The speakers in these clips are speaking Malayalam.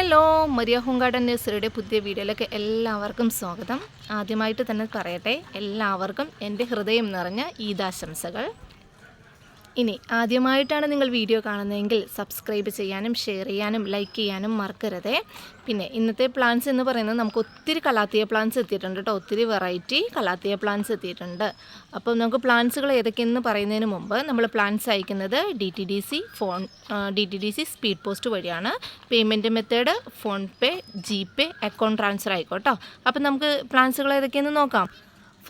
ഹലോ മരിയ ഹോം ഗാർഡൻ നഴ്സറിയുടെ പുതിയ വീഡിയോയിലേക്ക് എല്ലാവർക്കും സ്വാഗതം. ആദ്യമായിട്ട് തന്നെ പറയട്ടെ എല്ലാവർക്കും എന്റെ ഹൃദയം നിറഞ്ഞ ഈദാശംസകൾ. ഇനി ആദ്യമായിട്ടാണ് നിങ്ങൾ വീഡിയോ കാണുന്നതെങ്കിൽ സബ്സ്ക്രൈബ് ചെയ്യാനും ഷെയർ ചെയ്യാനും ലൈക്ക് ചെയ്യാനും മറക്കരുതേ. പിന്നെ ഇന്നത്തെ പ്ലാന്റ്സ് എന്ന് പറയുന്നത് നമുക്ക് ഒത്തിരി കലാത്തിയ പ്ലാൻസ് എത്തിയിട്ടുണ്ട് കേട്ടോ. ഒത്തിരി വെറൈറ്റി കലാത്തിയ പ്ലാൻസ് എത്തിയിട്ടുണ്ട്. അപ്പോൾ നമുക്ക് പ്ലാന്റ്സുകൾ ഏതൊക്കെയെന്ന് പറയുന്നതിന് മുമ്പ് നമ്മൾ പ്ലാന്റ്സ് അയക്കുന്നത് D T D C phone D T D C speed post വഴിയാണ്. Payment method PhonePe G pay account transfer ആയിക്കോട്ടോ. അപ്പം നമുക്ക് പ്ലാന്റ്സുകൾ ഏതൊക്കെയെന്ന് നോക്കാം.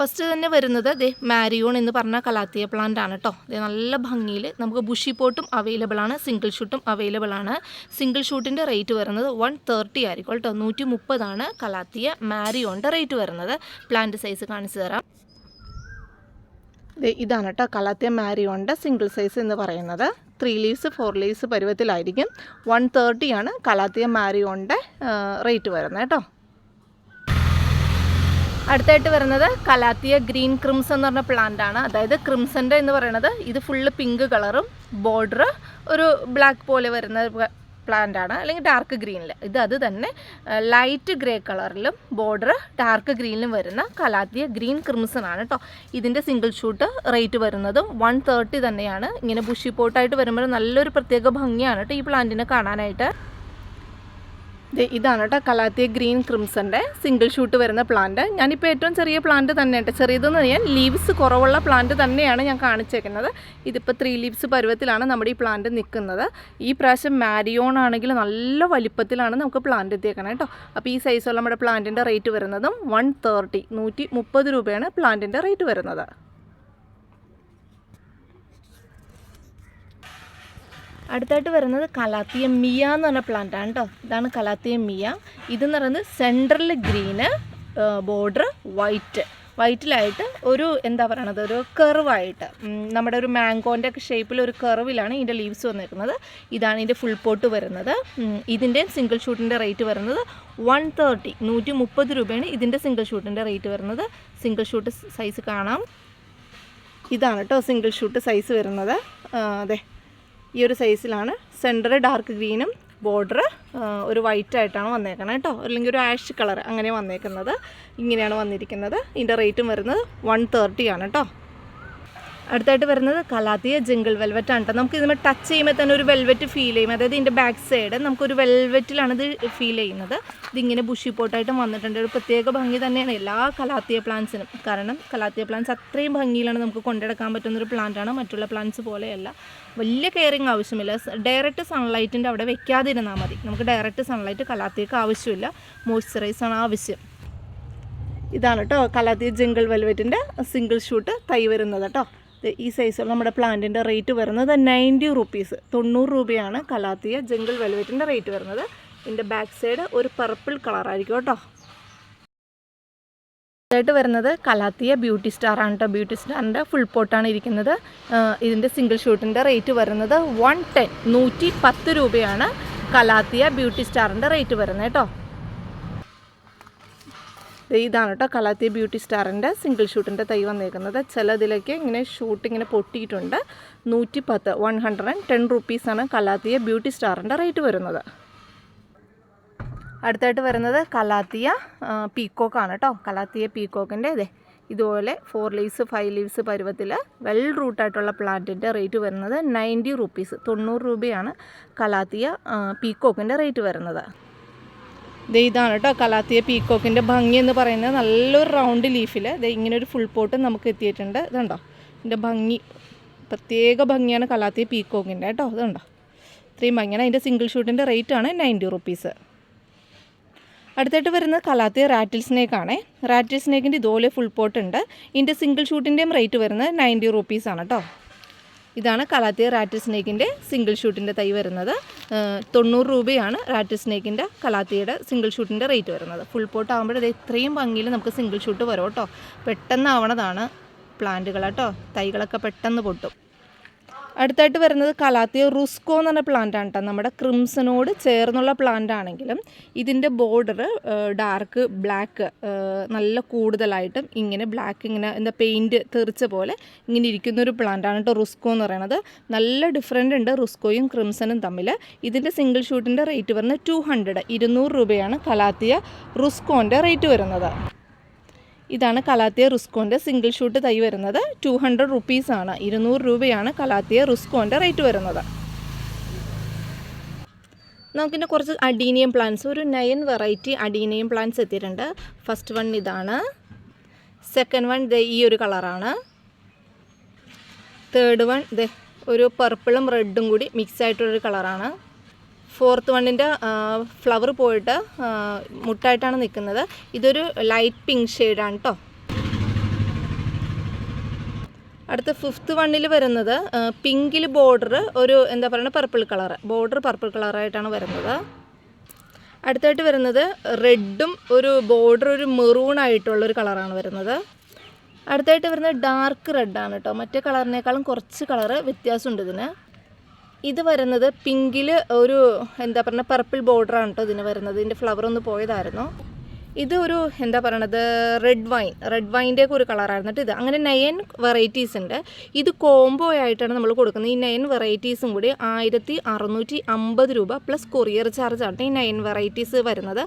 ഫസ്റ്റ് തന്നെ വരുന്നത് ദേ മാരിയോൺ എന്ന് പറഞ്ഞ കലാത്തിയ പ്ലാന്റ് ആണ് കേട്ടോ ദേ നല്ല ഭംഗിയിൽ നമുക്ക് ബുഷി പോട്ടും അവൈലബിൾ ആണ് സിംഗിൾ ഷൂട്ടും അവൈലബിൾ ആണ്. സിംഗിൾ ഷൂട്ടിന്റെ റേറ്റ് വരുന്നത് വൺ തേർട്ടി ആയിരിക്കും കേട്ടോ നൂറ്റി മുപ്പതാണ് കലാത്തിയ മാരിയോണിന്റെ റേറ്റ് വരുന്നത്. പ്ലാന്റ് സൈസ് കാണിച്ചു തരാം. ഇതാണ് കേട്ടോ കലാത്തിയ മാരിയോണിന്റെ സിംഗിൾ സൈസ് എന്ന് പറയുന്നത്. ത്രീ ലീവ്സ് ഫോർ ലീവ്സ് പരുവത്തിലായിരിക്കും. വൺ തേർട്ടിയാണ് കലാത്തിയ മാരിയോണിന്റെ റേറ്റ് വരുന്നത് കേട്ടോ അടുത്തായിട്ട് വരുന്നത് കലാത്തിയ ഗ്രീൻ ക്രിംസ് എന്ന് പറഞ്ഞ പ്ലാന്റ് ആണ്. അതായത് ക്രിംസന്റെ എന്ന് പറയുന്നത് ഇത് ഫുള്ള് പിങ്ക് കളറും ബോർഡർ ഒരു ബ്ലാക്ക് പോലെ വരുന്ന പ്ലാന്റ് ആണ്. അല്ലെങ്കിൽ ഡാർക്ക് ഗ്രീനിൽ ഇത് അത് തന്നെ ലൈറ്റ് ഗ്രേ കളറിലും ബോർഡർ ഡാർക്ക് ഗ്രീനിലും വരുന്ന കലാത്തിയ ഗ്രീൻ ക്രിംസൺ ആണ് കേട്ടോ ഇതിന്റെ സിംഗിൾ ഷൂട്ട് റേറ്റ് വരുന്നതും വൺ തേർട്ടി തന്നെയാണ്. ഇങ്ങനെ ബുഷി പോട്ടായിട്ട് വരുമ്പോൾ നല്ലൊരു പ്രത്യേക ഭംഗിയാണ് കേട്ടോ ഈ പ്ലാന്റിനെ കാണാനായിട്ട്. ഇതാണ് കേട്ടോ കലാത്തിയ ഗ്രീൻ ക്രിംസന്റെ സിംഗിൾ ഷൂട്ട് വരുന്ന പ്ലാന്റ്. ഞാനിപ്പോൾ ഏറ്റവും ചെറിയ പ്ലാന്റ് തന്നെ കേട്ടോ. ചെറിയതെന്ന് പറഞ്ഞാൽ ലീവ്സ് കുറവുള്ള പ്ലാന്റ് തന്നെയാണ് ഞാൻ കാണിച്ചേക്കുന്നത്. ഇതിപ്പോൾ ത്രീ ലീവ്സ് പരുവത്തിലാണ് നമ്മുടെ ഈ പ്ലാന്റ് നിൽക്കുന്നത്. ഈ പ്രാവശ്യം മാരിയോൺ ആണെങ്കിൽ നല്ല വലിപ്പത്തിലാണ് നമുക്ക് പ്ലാന്റ് എത്തിയേക്കണം കേട്ടോ. അപ്പോൾ ഈ സൈസുള്ള നമ്മുടെ പ്ലാന്റിന്റെ റേറ്റ് വരുന്നതും വൺ തേർട്ടി നൂറ്റി മുപ്പത് രൂപയാണ് പ്ലാന്റിന്റെ റേറ്റ് വരുന്നത്. അടുത്തായിട്ട് വരുന്നത് കലാത്തിയ മിയ എന്ന് പറഞ്ഞ പ്ലാന്റ് ആണ് കേട്ടോ ഇതാണ് കലാത്തിയ മിയ. ഇതെന്ന് പറയുന്നത് സെൻട്രൽ ഗ്രീന് ബോർഡർ വൈറ്റ് വൈറ്റിലായിട്ട് ഒരു എന്താ പറയണത് ഒരു കർവായിട്ട് നമ്മുടെ ഒരു മാംഗോന്റെ ഒക്കെ ഷേപ്പിൽ ഒരു കർവിലാണ് ഇതിന്റെ ലീവ്സ് വന്നിരിക്കുന്നത്. ഇതാണ് ഇതിന്റെ ഫുൾ പോട്ട് വരുന്നത്. ഇതിന്റെ സിംഗിൾ ഷൂട്ടിന്റെ റേറ്റ് വരുന്നത് വൺ തേർട്ടി നൂറ്റി മുപ്പത് രൂപയാണ് ഇതിന്റെ സിംഗിൾ ഷൂട്ടിന്റെ റേറ്റ് വരുന്നത്. സിംഗിൾ ഷൂട്ട് സൈസ് കാണാം. ഇതാണ് കേട്ടോ സിംഗിൾ ഷൂട്ട് സൈസ് വരുന്നത്. അതെ. ഈ ഒരു സൈസിലാണ് സെന്റർ ഡാർക്ക് ഗ്രീനും ബോർഡർ ഒരു വൈറ്റ് ആയിട്ടാണ് വന്നേക്കുന്നത് കേട്ടോ അല്ലെങ്കിൽ ഒരു ആഷ് കളർ അങ്ങനെ വന്നേക്കുന്നത്. ഇങ്ങനെയാണ് വന്നിരിക്കുന്നത്. ഇതിന്റെ റേറ്റും വരുന്നത് വൺ തേർട്ടി ആണ് കേട്ടോ അടുത്തായിട്ട് വരുന്നത് കലാത്തിയ ജിങ്കിൾ വെൽവെറ്റ് ആണ് നമുക്ക് ഇതിന് ടച്ച് ചെയ്യുമ്പോൾ തന്നെ ഒരു വെൽവെറ്റ് ഫീൽ ചെയ്യും. അതായത് ഇതിന്റെ ബാക്ക് സൈഡ് നമുക്കൊരു വെൽവെറ്റിലാണ് ഇത് ഫീൽ ചെയ്യുന്നത്. ഇതിങ്ങനെ ബുഷി പോട്ടായിട്ടും വന്നിട്ടുണ്ട്. ഒരു പ്രത്യേക ഭംഗി തന്നെയാണ് എല്ലാ കലാത്തിയ പ്ലാന്റ്സിനും കാരണം കലാത്തിയ പ്ലാന്റ്സ് അത്രയും ഭംഗിയിലാണ് നമുക്ക് കൊണ്ടെടുക്കാൻ പറ്റുന്ന ഒരു പ്ലാന്റാണ് മറ്റുള്ള പ്ലാന്റ്സ് പോലെയല്ല. വലിയ കെയറിങ് ആവശ്യമില്ല. ഡയറക്റ്റ് സൺലൈറ്റിന്റെ അവിടെ വെക്കാതിരുന്നാൽ മതി. നമുക്ക് ഡയറക്റ്റ് സൺലൈറ്റ് കലാത്തിയക്ക് ആവശ്യമില്ല. മോയ്സ്ചറൈസ് ആണ് ആവശ്യം. ഇതാണ് കേട്ടോ കലാത്തിയ ജംഗിൾ വെൽവെറ്റിന്റെ സിംഗിൾ ഷൂട്ട് തൈ വരുന്നത് കേട്ടോ ഈ സൈസുള്ള നമ്മുടെ പ്ലാന്റിന്റെ റേറ്റ് വരുന്നത് നയന്റി റുപ്പീസ് തൊണ്ണൂറ് രൂപയാണ് കലാത്തിയ ജംഗിൾ വെൽവെറ്റിന്റെ റേറ്റ് വരുന്നത്. ഇതിന്റെ ബാക്ക് സൈഡ് ഒരു പർപ്പിൾ കളറായിരിക്കും കേട്ടോ. ായിട്ട് വരുന്നത് കലാത്തിയ ബ്യൂട്ടി സ്റ്റാർ ആണ് കേട്ടോ ബ്യൂട്ടി സ്റ്റാറിന്റെ ഫുൾ പോട്ടാണ് ഇരിക്കുന്നത്. ഇതിന്റെ സിംഗിൾ ഷൂട്ടിന്റെ റേറ്റ് വരുന്നത് വൺ ടെൻ നൂറ്റി പത്ത് രൂപയാണ് കലാത്തിയ ബ്യൂട്ടി സ്റ്റാറിന്റെ റേറ്റ് വരുന്നത് കേട്ടോ. ഇതാണ് കേട്ടോ കലാത്തി ബ്യൂട്ടി സ്റ്റാറിന്റെ സിംഗിൾ ഷൂട്ടിന്റെ തൈ വന്നേക്കുന്നത്. ചിലതിലേക്ക് ഇങ്ങനെ ഷൂട്ട് ഇങ്ങനെ പൊട്ടിയിട്ടുണ്ട്. നൂറ്റി പത്ത് വൺ ഹൺഡ്രഡ് ആൻഡ് ടെൻ റുപ്പീസാണ് കലാത്തിയ ബ്യൂട്ടി സ്റ്റാറിന്റെ റേറ്റ് വരുന്നത്. അടുത്തായിട്ട് വരുന്നത് കലാത്തിയ പീക്കോക്കാണ് കേട്ടോ കലാത്തിയ പീക്കോക്കിന്റെ ഇതേ ഇതുപോലെ ഫോർ ലീവ്സ് ഫൈവ് ലീവ്സ് പരുവത്തിൽ വെൽ റൂട്ടായിട്ടുള്ള പ്ലാന്റിന്റെ റേറ്റ് വരുന്നത് നയന്റി റുപ്പീസ്. തൊണ്ണൂറ് രൂപയാണ് കലാത്തിയ പീക്കോക്കിന്റെ റേറ്റ് വരുന്നത്. ദേ ഇതാണ് കേട്ടോ കലാത്തിയ പീക്കോക്കിന്റെ ഭംഗി എന്ന് പറയുന്നത്. നല്ലൊരു റൗണ്ട് ലീഫിൽ ദേ ഇങ്ങനെ ഒരു ഫുൾ പോട്ട് നമുക്ക് എത്തിയിട്ടുണ്ട്. ഇതുണ്ടോ? ഇതിന്റെ ഭംഗി പ്രത്യേക ഭംഗിയാണ് കലാത്തിയ പീക്കോക്കിന്റെ കേട്ടോ. ഇതുണ്ടോ? ഇത്രയും ഭംഗിയാണ്. അതിന്റെ സിംഗിൾ ഷൂട്ടിന്റെ റേറ്റ് ആണ് നയന്റി റുപ്പീസ്. അടുത്തായിട്ട് വരുന്നത് കലാത്തിയ റാറ്റിൽ സ്നേക്കാണ് റാറ്റിൽ സ്നേക്കിന്റെ ഇതുപോലെ ഫുൾ പോട്ട് ഉണ്ട്. ഇതിന്റെ സിംഗിൾ ഷൂട്ടിന്റെയും റേറ്റ് വരുന്നത് നയന്റി റുപ്പീസാണ് കേട്ടോ. ഇതാണ് കലാത്തിയ റാറ്റ് സ്നേക്കിന്റെ സിംഗിൾ ഷൂട്ടിന്റെ തൈ വരുന്നത്. തൊണ്ണൂറ് രൂപയാണ് റാറ്റ് സ്നേക്കിന്റെ കലാത്തിയുടെ സിംഗിൾ ഷൂട്ടിന്റെ റേറ്റ് വരുന്നത്. ഫുൾ പോട്ട് ആകുമ്പോൾ ഇത് ഇത്രയും ഭംഗിയിൽ നമുക്ക് സിംഗിൾ ഷൂട്ട് വരും കേട്ടോ. പെട്ടെന്നാവണതാണ് പ്ലാന്റുകൾ കേട്ടോ. തൈകളൊക്കെ പെട്ടെന്ന് പൊട്ടും. അടുത്തായിട്ട് വരുന്നത് കലാത്തിയ റുസ്കോ എന്ന് പറഞ്ഞ പ്ലാന്റ് ആണ് കേട്ടോ നമ്മുടെ ക്രിംസനോട് ചേർന്നുള്ള പ്ലാന്റ് ആണെങ്കിലും ഇതിന്റെ ബോർഡർ ഡാർക്ക് ബ്ലാക്ക് നല്ല കൂടുതലായിട്ടും ഇങ്ങനെ ബ്ലാക്ക് ഇങ്ങനെ എന്താ പെയിന്റ് തെറിച്ച പോലെ ഇങ്ങനെ ഇരിക്കുന്ന ഒരു പ്ലാന്റ് ആണ് കേട്ടോ റുസ്കോ എന്ന് പറയുന്നത് നല്ല ഡിഫറെന്റ് ഉണ്ട് റുസ്കോയും ക്രിംസനും തമ്മിൽ. ഇതിന്റെ സിംഗിൾ ഷൂട്ടിന്റെ റേറ്റ് വരുന്നത് ടു ഹൺഡ്രഡ് ഇരുന്നൂറ് രൂപയാണ് കലാത്തിയ റുസ്കോന്റെ റേറ്റ് വരുന്നത്. ഇതാണ് കലാത്തിയ റിസ്കോന്റെ സിംഗിൾ ഷൂട്ട് തൈ വരുന്നത്. ടു ഹൺഡ്രഡ് റുപ്പീസാണ് ഇരുന്നൂറ് രൂപയാണ് കലാത്തിയ റിസ്കോന്റെ റേറ്റ് വരുന്നത്. നമുക്കിന്റെ കുറച്ച് അഡീനിയം പ്ലാന്റ്സ് ഒരു നയൻ വെറൈറ്റി അഡീനിയം പ്ലാന്റ്സ് എത്തിയിട്ടുണ്ട്. ഫസ്റ്റ് വൺ ഇതാണ്. സെക്കൻഡ് വൺ ദേ ഈ ഒരു കളറാണ് തേർഡ് വൺ ദേ ഒരു പർപ്പിളും റെഡും കൂടി മിക്സ് ആയിട്ടുള്ളൊരു കളറാണ് ഫോർത്ത് വണ്ണിന്റെ ഫ്ലവർ പോയിട്ട് മുട്ടായിട്ടാണ് നിൽക്കുന്നത് ഇതൊരു ലൈറ്റ് പിങ്ക് ഷെയ്ഡാണ് കേട്ടോ അടുത്ത ഫിഫ്ത്ത് വണ്ണിൽ വരുന്നത് പിങ്കിൽ ബോർഡർ ഒരു എന്താ പറയുക പർപ്പിൾ കളർ ബോർഡർ പർപ്പിൾ കളറായിട്ടാണ് വരുന്നത്. അടുത്തായിട്ട് വരുന്നത് റെഡും ഒരു ബോർഡർ ഒരു മെറൂൺ ആയിട്ടുള്ളൊരു കളറാണ് വരുന്നത്. അടുത്തായിട്ട് വരുന്നത് ഡാർക്ക് റെഡാണ് കേട്ടോ മറ്റേ കളറിനേക്കാളും കുറച്ച് കളറ് വ്യത്യാസമുണ്ട് ഇതിന്. ഇത് വരുന്നത് പിങ്കിൽ ഒരു എന്താ പറയുക പർപ്പിൾ ബോർഡറാണ് കേട്ടോ ഇതിന് വരുന്നത്. ഇതിന്റെ ഫ്ലവർ ഒന്ന് പോയതായിരുന്നു. ഇത് ഒരു എന്താ പറയണത് റെഡ് വൈൻ റെഡ് വൈന്റെ ഒക്കെ ഒരു കളറായിരുന്നു ഇത്. അങ്ങനെ നയൻ വെറൈറ്റീസ് ഉണ്ട്. ഇത് കോംബോ ആയിട്ടാണ് നമ്മൾ കൊടുക്കുന്നത്. ഈ നയൻ വെറൈറ്റീസും കൂടി ആയിരത്തി അറുന്നൂറ്റി അമ്പത് രൂപ പ്ലസ് കൊറിയർ ചാർജ് ആണ് ഈ നയൻ വെറൈറ്റീസ് വരുന്നത്.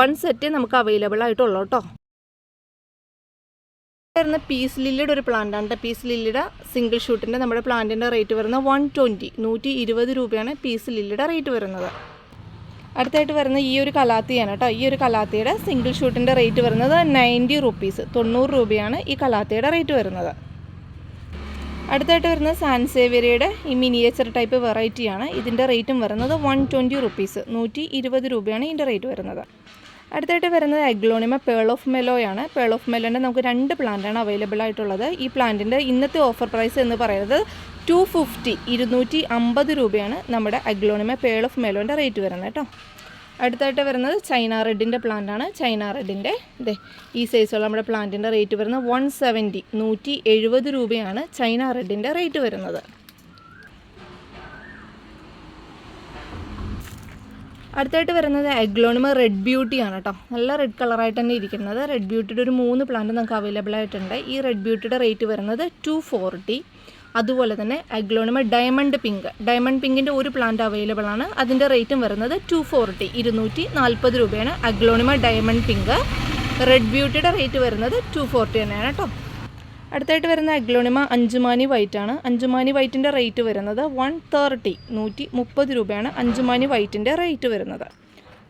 വൺ സെറ്റ് നമുക്ക് അവൈലബിൾ ആയിട്ടുള്ളൂ കേട്ടോ വരുന്ന പീസ് ലില്ലിയുടെ ഒരു പ്ലാന്റ് ആണ് പീസ് ലില്ലിയുടെ സിംഗിൾ ഷൂട്ടിന്റെ നമ്മുടെ പ്ലാന്റിന്റെ റേറ്റ് വരുന്ന വൺ ട്വന്റി നൂറ്റി ഇരുപത് രൂപയാണ് പീസ് ലില്ലിയുടെ റേറ്റ് വരുന്നത്. അടുത്തായിട്ട് വരുന്ന ഈ ഒരു കലാത്തിയാണ് കേട്ടോ ഈ ഒരു കലാത്തിയുടെ സിംഗിൾ ഷൂട്ടിന്റെ റേറ്റ് വരുന്നത് നയന്റി റുപ്പീസ് തൊണ്ണൂറ് രൂപയാണ് ഈ കലാത്തിയുടെ റേറ്റ് വരുന്നത്. അടുത്തായിട്ട് വരുന്ന സാൻസേവേരിയുടെ ഈ മിനിയേച്ചർ ടൈപ്പ് വെറൈറ്റിയാണ് ഇതിന്റെ റേറ്റും വരുന്നത് വൺ ട്വന്റി റുപ്പീസ് നൂറ്റി ഇരുപത് രൂപയാണ് ഇതിന്റെ റേറ്റ് വരുന്നത്. അടുത്തായിട്ട് വരുന്നത് അഗ്ലോണിമ പേൾ ഓഫ് മെലോയാണ് പേൾ ഓഫ് മെലോന്റെ നമുക്ക് രണ്ട് പ്ലാന്റാണ് അവൈലബിൾ ആയിട്ടുള്ളത്. ഈ പ്ലാന്റിന്റെ ഇന്നത്തെ ഓഫർ പ്രൈസ് എന്ന് പറയുന്നത് ടു ഫിഫ്റ്റി ഇരുന്നൂറ്റി അമ്പത് രൂപയാണ് നമ്മുടെ അഗ്ലോണിമ പേൾ ഓഫ് മെലോന്റെ റേറ്റ് വരുന്നത് കേട്ടോ. അടുത്തായിട്ട് വരുന്നത് ചൈന റെഡിന്റെ പ്ലാന്റാണ് ചൈന റെഡിന്റെ ഇതേ ഈ സൈസുള്ള നമ്മുടെ പ്ലാന്റിന്റെ റേറ്റ് വരുന്നത് വൺ സെവന്റി നൂറ്റി എഴുപത് രൂപയാണ് ചൈന റെഡിന്റെ റേറ്റ് വരുന്നത്. അടുത്തായിട്ട് വരുന്നത് എഗ്ലോണിമ റെഡ് ബ്യൂട്ടി ആണ് കേട്ടോ. നല്ല റെഡ് കളറായിട്ട് തന്നെ ഇരിക്കുന്നത്. റെഡ് ബ്യൂട്ടിയുടെ ഒരു മൂന്ന് പ്ലാന്റ് നമുക്ക് അവൈലബിൾ ആയിട്ടുണ്ട്. ഈ റെഡ് ബ്യൂട്ടിയുടെ റേറ്റ് വരുന്നത് ടു ഫോർട്ടി അതുപോലെ തന്നെ അഗ്ലോണിമ ഡയമണ്ട് പിങ്ക് ഡയമണ്ട് പിങ്കിന്റെ ഒരു പ്ലാന്റ് അവൈലബിൾ ആണ്. അതിന്റെ റേറ്റും വരുന്നത് ടു ഫോർട്ടി ഇരുന്നൂറ്റി നാൽപ്പത് രൂപയാണ് അഗ്ലോണിമ ഡയമണ്ട് പിങ്ക് റെഡ് ബ്യൂട്ടിയുടെ റേറ്റ് വരുന്നത് ടു ഫോർട്ടി തന്നെയാണ് കേട്ടോ. അടുത്തായിട്ട് വരുന്ന അഗ്ലോണിമ അഞ്ചുമാനി വൈറ്റ് ആണ്. അഞ്ചുമാനി വൈറ്റിന്റെ റേറ്റ് വരുന്നത് വൺ തേർട്ടി നൂറ്റി മുപ്പത് രൂപയാണ് അഞ്ചുമാനി വൈറ്റിന്റെ റേറ്റ് വരുന്നത്.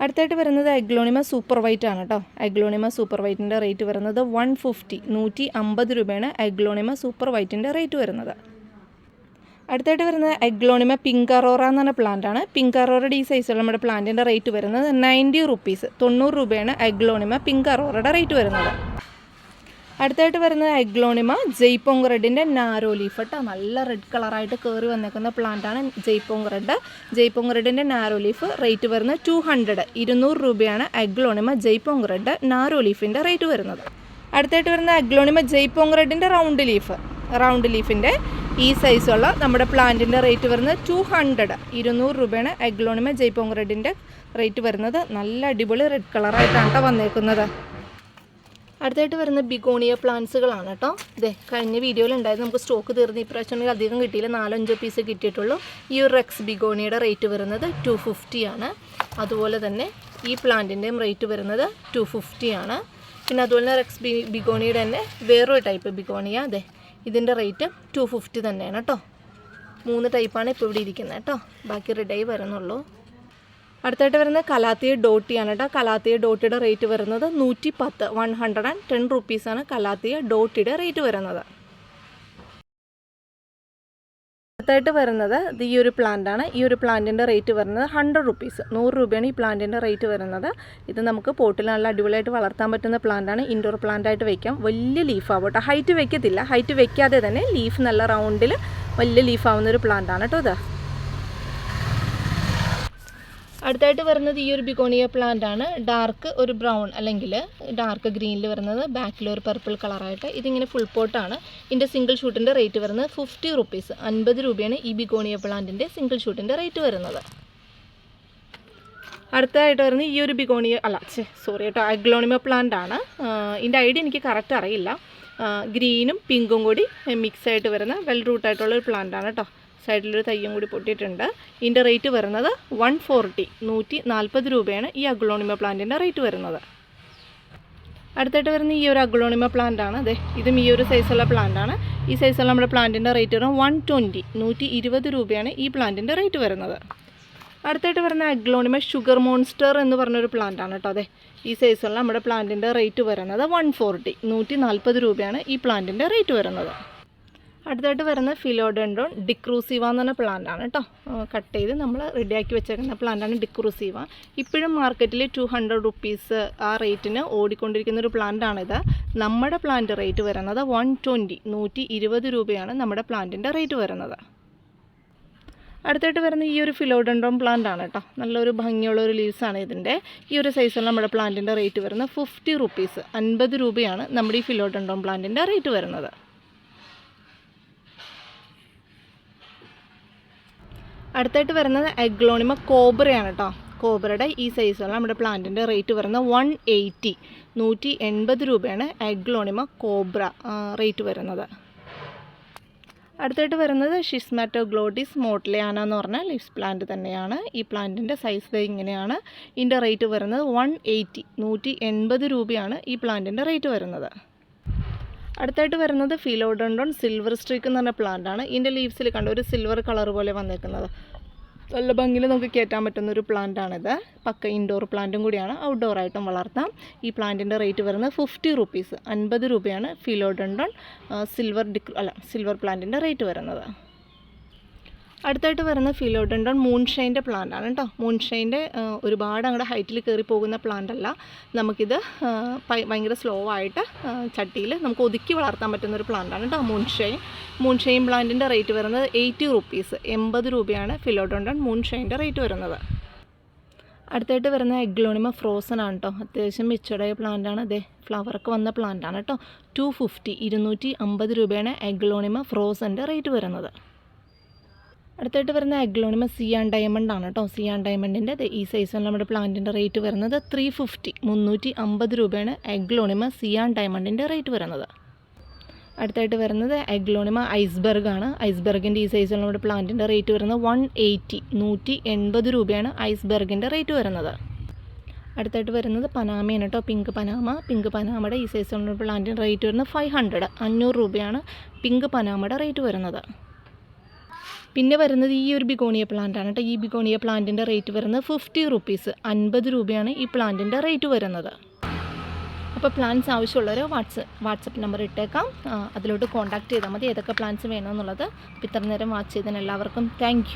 അടുത്തായിട്ട് വരുന്നത് അഗ്ലോണിമ സൂപ്പർ വൈറ്റ് ആണ് കേട്ടോ അഗ്ലോണിമ സൂപ്പർ വൈറ്റിന്റെ റേറ്റ് വരുന്നത് വൺ ഫിഫ്റ്റി നൂറ്റി അമ്പത് രൂപയാണ് അഗ്ലോണിമ സൂപ്പർ വൈറ്റിന്റെ റേറ്റ് വരുന്നത്. അടുത്തായിട്ട് വരുന്നത് അഗ്ലോണിമ പിങ്ക് അറോറ എന്ന് പറഞ്ഞ പ്ലാന്റ് ആണ് പിങ്ക് അറോറയുടെ ഈ സൈസുള്ള നമ്മുടെ പ്ലാന്റിന്റെ റേറ്റ് വരുന്നത് നയന്റി റുപ്പീസ് തൊണ്ണൂറ് രൂപയാണ് അഗ്ലോണിമ പിങ്ക് അറോറയുടെ റേറ്റ് വരുന്നത്. അടുത്തായിട്ട് വരുന്നത് എഗ്ലോണിമ ജയ്പോങ് റെഡിന്റെ നാരോ ലീഫ് കേട്ടോ. നല്ല റെഡ് കളറായിട്ട് കയറി വന്നേക്കുന്ന പ്ലാന്റാണ് ജയ്പോങ് റെഡ്. ജയ്പോങ് റെഡിന്റെ നാരോ ലീഫ് റേറ്റ് വരുന്നത് ടു ഹൺഡ്രഡ് ഇരുന്നൂറ് രൂപയാണ് എഗ്ലോണിമ ജയ്പോങ് റെഡ് നാരോ ലീഫിന്റെ റേറ്റ് വരുന്നത്. അടുത്തായിട്ട് വരുന്ന അഗ്ലോണിമ ജയ്പോങ് റെഡിന്റെ റൗണ്ട് ലീഫ് റൗണ്ട് ലീഫിന്റെ ഈ സൈസുള്ള നമ്മുടെ പ്ലാന്റിന്റെ റേറ്റ് വരുന്നത് ടു ഹൺഡ്രഡ് ഇരുന്നൂറ് രൂപയാണ് അഗ്ലോണിമ ജയ്പോങ് റെഡിന്റെ റേറ്റ് വരുന്നത്. നല്ല അടിപൊളി റെഡ് കളറായിട്ടാണ് വന്നേക്കുന്നത്. അടുത്തായിട്ട് വരുന്ന ബിഗോണിയ പ്ലാന്റ്സുകളാണ് കേട്ടോ. ഇതേ കഴിഞ്ഞ വീഡിയോയിൽ ഉണ്ടായത് നമുക്ക് സ്റ്റോക്ക് തീർന്ന് ഇപ്രാവശ്യം ഉണ്ടെങ്കിൽ അധികം കിട്ടിയില്ല. നാലഞ്ചോ പീസ് കിട്ടിയിട്ടുള്ളൂ. ഈ ഒരു റെക്സ് ബിഗോണിയുടെ റേറ്റ് വരുന്നത് ടു ആണ്. അതുപോലെ തന്നെ ഈ പ്ലാന്റിന്റെയും റേറ്റ് വരുന്നത് ടു ആണ്. പിന്നെ അതുപോലെ തന്നെ റെക്സ് ബി ബിഗോണിയുടെ തന്നെ വേറൊരു ടൈപ്പ് ബിഗോണിയ അതെ ഇതിന്റെ റേറ്റ് ടു ഫിഫ്റ്റി തന്നെയാണ് കേട്ടോ. മൂന്ന് ടൈപ്പാണ് ഇപ്പോൾ ഇവിടെ ഇരിക്കുന്നത് കേട്ടോ. ബാക്കി റെഡായി വരുന്നുള്ളൂ. അടുത്തായിട്ട് വരുന്നത് കലാത്തിയ ഡോട്ടിയാണ് കേട്ടോ. കലാത്തിയ ഡോട്ടിയുടെ റേറ്റ് വരുന്നത് നൂറ്റി പത്ത് വൺ ഹൺഡ്രഡ് ആൻഡ് ടെൻ റുപ്പീസാണ് കലാത്തിയ ഡോട്ടിയുടെ റേറ്റ് വരുന്നത്. അടുത്തായിട്ട് വരുന്നത് ഇത് ഈ ഒരു പ്ലാന്റ് ആണ്. ഈ ഒരു പ്ലാന്റിന്റെ റേറ്റ് വരുന്നത് ഹൺഡ്രഡ് റുപ്പീസ് നൂറ് രൂപയാണ് ഈ പ്ലാന്റിന്റെ റേറ്റ് വരുന്നത്. ഇത് നമുക്ക് പോട്ടിൽ നല്ല അടിപൊളിയായിട്ട് വളർത്താൻ പറ്റുന്ന പ്ലാന്റാണ് ഇൻഡോർ പ്ലാന്റ് ആയിട്ട് വെക്കാം. വലിയ ലീഫാവും കേട്ടോ. ഹൈറ്റ് വെക്കത്തില്ല. ഹൈറ്റ് വെക്കാതെ തന്നെ ലീഫ് നല്ല റൗണ്ടിൽ വലിയ ലീഫാവുന്ന ഒരു പ്ലാന്റാണ് കേട്ടോ ഇത്. അടുത്തായിട്ട് വരുന്നത് ഈ ഒരു ബിഗോണിയ പ്ലാന്റ് ആണ്. ഡാർക്ക് ഒരു ബ്രൗൺ അല്ലെങ്കിൽ ഡാർക്ക് ഗ്രീനിൽ വരുന്നത് ബാക്കിൽ ഒരു പർപ്പിൾ കളറായിട്ട് ഇതിങ്ങനെ ഫുൾ പോട്ടാണ് ഇതിന്റെ സിംഗിൾ ഷൂട്ടിന്റെ റേറ്റ് വരുന്നത് ഫിഫ്റ്റി റുപ്പീസ് അൻപത് രൂപയാണ് ഈ ബിഗോണിയ പ്ലാന്റിന്റെ സിംഗിൾ ഷൂട്ടിന്റെ റേറ്റ് വരുന്നത്. അടുത്തതായിട്ട് വരുന്നത് ഈ ഒരു ബിഗോണിയ അല്ല ചേ സോറി കേട്ടോ അഗ്ലോണിമ പ്ലാന്റ് ആണ്. ഇതിന്റെ ഐഡിയ എനിക്ക് കറക്റ്റ് അറിയില്ല. ഗ്രീനും പിങ്കും കൂടി മിക്സ് ആയിട്ട് വരുന്ന വെൽ റൂട്ടായിട്ടുള്ള ഒരു പ്ലാന്റ് ആണ് കേട്ടോ. സൈഡിലൊരു തയ്യും കൂടി പൊട്ടിയിട്ടുണ്ട്. ഇതിന്റെ റേറ്റ് വരുന്നത് വൺ ഫോർട്ടി നൂറ്റി നാൽപ്പത് രൂപയാണ് ഈ അഗ്ലോണിമ പ്ലാന്റിന്റെ റേറ്റ് വരുന്നത്. അടുത്തായിട്ട് വരുന്ന ഈ ഒരു അഗ്ലോണിമ പ്ലാന്റ് ആണ് അതെ ഇതും ഈ ഒരു സൈസുള്ള പ്ലാന്റ് ആണ് ഈ സൈസുള്ള നമ്മുടെ പ്ലാന്റിന്റെ റേറ്റ് വരുന്നത് വൺ ട്വന്റി നൂറ്റി ഇരുപത് രൂപയാണ് ഈ പ്ലാന്റിന്റെ റേറ്റ് വരുന്നത്. അടുത്തായിട്ട് വരുന്ന അഗ്ലോണിമ ഷുഗർ മോൺസ്റ്റർ എന്ന് പറഞ്ഞൊരു പ്ലാന്റ് ആണ് കേട്ടോ അതെ ഈ സൈസുള്ള നമ്മുടെ പ്ലാന്റിന്റെ റേറ്റ് വരുന്നത് വൺ ഫോർട്ടി നൂറ്റി നാൽപ്പത് രൂപയാണ് ഈ പ്ലാന്റിന്റെ റേറ്റ് വരുന്നത്. അടുത്തായിട്ട് വരുന്ന ഫിലോഡൻഡ്രോൺ ഡിക്രൂസീവ എന്ന് പറഞ്ഞ പ്ലാന്റ് ആണ് കേട്ടോ കട്ട് ചെയ്ത് നമ്മൾ റെഡിയാക്കി വെച്ചേക്കുന്ന പ്ലാന്റാണ് ഡിക്രൂസീവ. ഇപ്പോഴും മാർക്കറ്റിൽ ടു ഹൺഡ്രഡ് റുപ്പീസ് ആ റേറ്റിന് ഓടിക്കൊണ്ടിരിക്കുന്ന ഒരു പ്ലാന്റാണിത് നമ്മുടെ പ്ലാന്റ് റേറ്റ് വരുന്നത് വൺ ട്വന്റി നൂറ്റി ഇരുപത് രൂപയാണ് നമ്മുടെ പ്ലാന്റിന്റെ റേറ്റ് വരുന്നത്. അടുത്തായിട്ട് വരുന്ന ഈ ഒരു ഫിലോഡൻഡ്രോം പ്ലാന്റ് ആണ് കേട്ടോ നല്ലൊരു ഭംഗിയുള്ള ഒരു ലീവ്സ് ആണ് ഇതിന്റെ ഈ ഒരു സൈസുള്ള നമ്മുടെ പ്ലാന്റിന്റെ റേറ്റ് വരുന്നത് ഫിഫ്റ്റി റുപ്പീസ് അൻപത് രൂപയാണ് നമ്മുടെ ഈ ഫിലോഡൻഡ്രോം പ്ലാന്റിന്റെ റേറ്റ് വരുന്നത്. അടുത്തായിട്ട് വരുന്നത് എഗ്ലോണിമ കോബ്രയാണ് കേട്ടോ കോബ്രയുടെ ഈ സൈസുള്ള നമ്മുടെ പ്ലാന്റിന്റെ റേറ്റ് വരുന്നത് വൺ എയ്റ്റി നൂറ്റി എൺപത് രൂപയാണ് എഗ്ലോണിമ കോബ്ര റേറ്റ് വരുന്നത്. അടുത്തായിട്ട് വരുന്നത് ഷിസ്മാറ്റോ ഗ്ലോഡിസ് മോട്ട്ലിയാന എന്ന് പറഞ്ഞ ലിപ്സ് പ്ലാന്റ് തന്നെയാണ്. ഈ പ്ലാന്റിന്റെ സൈസ് ഇങ്ങനെയാണ്. ഇതിന്റെ റേറ്റ് വരുന്നത് വൺ എയ്റ്റി നൂറ്റി എൺപത് രൂപയാണ് ഈ പ്ലാന്റിന്റെ റേറ്റ് വരുന്നത്. അടുത്തായിട്ട് വരുന്നത് ഫിലോഡോണ്ടോൺ സിൽവർ സ്ട്രീക്ക് എന്ന് പറഞ്ഞ പ്ലാന്റ് ആണ്. ഇതിന്റെ ലീവ്സിൽ കണ്ട ഒരു സിൽവർ കളർ പോലെ വന്നേക്കുന്നത്. നല്ല ഭംഗിയിൽ നമുക്ക് കയറ്റാൻ പറ്റുന്ന ഒരു പ്ലാന്റ് ആണിത്. പക്ക ഇൻഡോർ പ്ലാന്റും കൂടിയാണ്. ഔട്ട്ഡോർ ആയിട്ടും വളർത്താം. ഈ പ്ലാന്റിന്റെ റേറ്റ് വരുന്നത് ഫിഫ്റ്റി റുപ്പീസ് അൻപത് രൂപയാണ് ഫിലോഡോണ്ടോൺ സിൽവർ ഡിക് അല്ല സിൽവർ പ്ലാന്റിന്റെ റേറ്റ് വരുന്നത്. അടുത്തായിട്ട് വരുന്ന ഫിലോഡൻഡോൺ മൂൺഷൈന്റെ പ്ലാന്റ് ആണ് കേട്ടോ. മൂൺഷൈന്റെ ഒരുപാട് അങ്ങോട്ട് ഹൈറ്റിൽ കയറി പോകുന്ന പ്ലാന്റ് അല്ല നമുക്കിത് ഭയങ്കര സ്ലോ ആയിട്ട് ചട്ടിയിൽ നമുക്ക് ഒതുക്കി വളർത്താൻ പറ്റുന്ന ഒരു പ്ലാന്റ് ആണ് കേട്ടോ മൂൺഷൈൻ. മൂൺഷൈൻ പ്ലാന്റിന്റെ റേറ്റ് വരുന്നത് എയ്റ്റി റുപ്പീസ്. എൺപത് രൂപയാണ് ഫിലോഡോണ്ടൺ മൂൺഷൈന്റെ റേറ്റ് വരുന്നത്. അടുത്തായിട്ട് വരുന്ന എഗ്ലോണിമ ഫ്രോസൺ ആണ് കേട്ടോ. അത്യാവശ്യം മെച്ചുടായ പ്ലാന്റ് ആണ് അതെ ഫ്ലവറൊക്കെ വന്ന പ്ലാന്റ് ആണ് കേട്ടോ. ടു ഫിഫ്റ്റി ഇരുന്നൂറ്റി അമ്പത് രൂപയാണ് എഗ്ലോണിമ ഫ്രോസന്റെ റേറ്റ് വരുന്നത്. അടുത്തായിട്ട് വരുന്ന അഗ്ലോണിമ സിയാൻ ഡയമണ്ട് ആണ് കേട്ടോ. സിയാൻ ഡയമണ്ടിന്റെ ഈ സൈസിൽ നമ്മുടെ പ്ലാന്റിന്റെ റേറ്റ് വരുന്നത് ത്രീ ഫിഫ്റ്റി മുന്നൂറ്റി അമ്പത് രൂപയാണ് അഗ്ലോണിമ സിയാൻ ഡയമണ്ടിന്റെ റേറ്റ് വരുന്നത്. അടുത്തായിട്ട് വരുന്നത് അഗ്ലോണിമ ഐസ്ബർഗ് ആണ്. ഐസ്ബർഗിന്റെ ഈ സൈസിൽ നമ്മുടെ പ്ലാന്റിന്റെ റേറ്റ് വരുന്നത് വൺ എയ്റ്റി നൂറ്റി എൺപത് രൂപയാണ് ഐസ്ബർഗിന്റെ റേറ്റ് വരുന്നത്. അടുത്തായിട്ട് വരുന്നത് പനാമയാണ് കേട്ടോ പിങ്ക് പനാമ. പിങ്ക് പനാമയുടെ ഈ സൈസിലുള്ള പ്ലാന്റിന്റെ റേറ്റ് വരുന്നത് ഫൈവ് ഹൺഡ്രഡ് അഞ്ഞൂറ് രൂപയാണ് പിങ്ക് പനാമയുടെ റേറ്റ് വരുന്നത്. പിന്നെ വരുന്നത് ഈ ഒരു ബിഗോണിയ പ്ലാന്റ് ആണ് കേട്ടോ. ഈ ബിഗോണിയ പ്ലാന്റിന്റെ റേറ്റ് വരുന്നത് ഫിഫ്റ്റി റുപ്പീസ് അൻപത് രൂപയാണ് ഈ പ്ലാന്റിന്റെ റേറ്റ് വരുന്നത്. അപ്പോൾ പ്ലാൻസ് ആവശ്യമുള്ളവർ വാട്സ് വാട്സപ്പ് നമ്പർ ഇട്ടേക്കാം. അതിലോട്ട് കോൺടാക്ട് ചെയ്താൽ മതി. ഏതൊക്കെ പ്ലാൻസ് വേണമെന്നുള്ളത്. അപ്പോൾ ഇത്ര നേരം വാച്ച് ചെയ്തതിന് എല്ലാവർക്കും താങ്ക്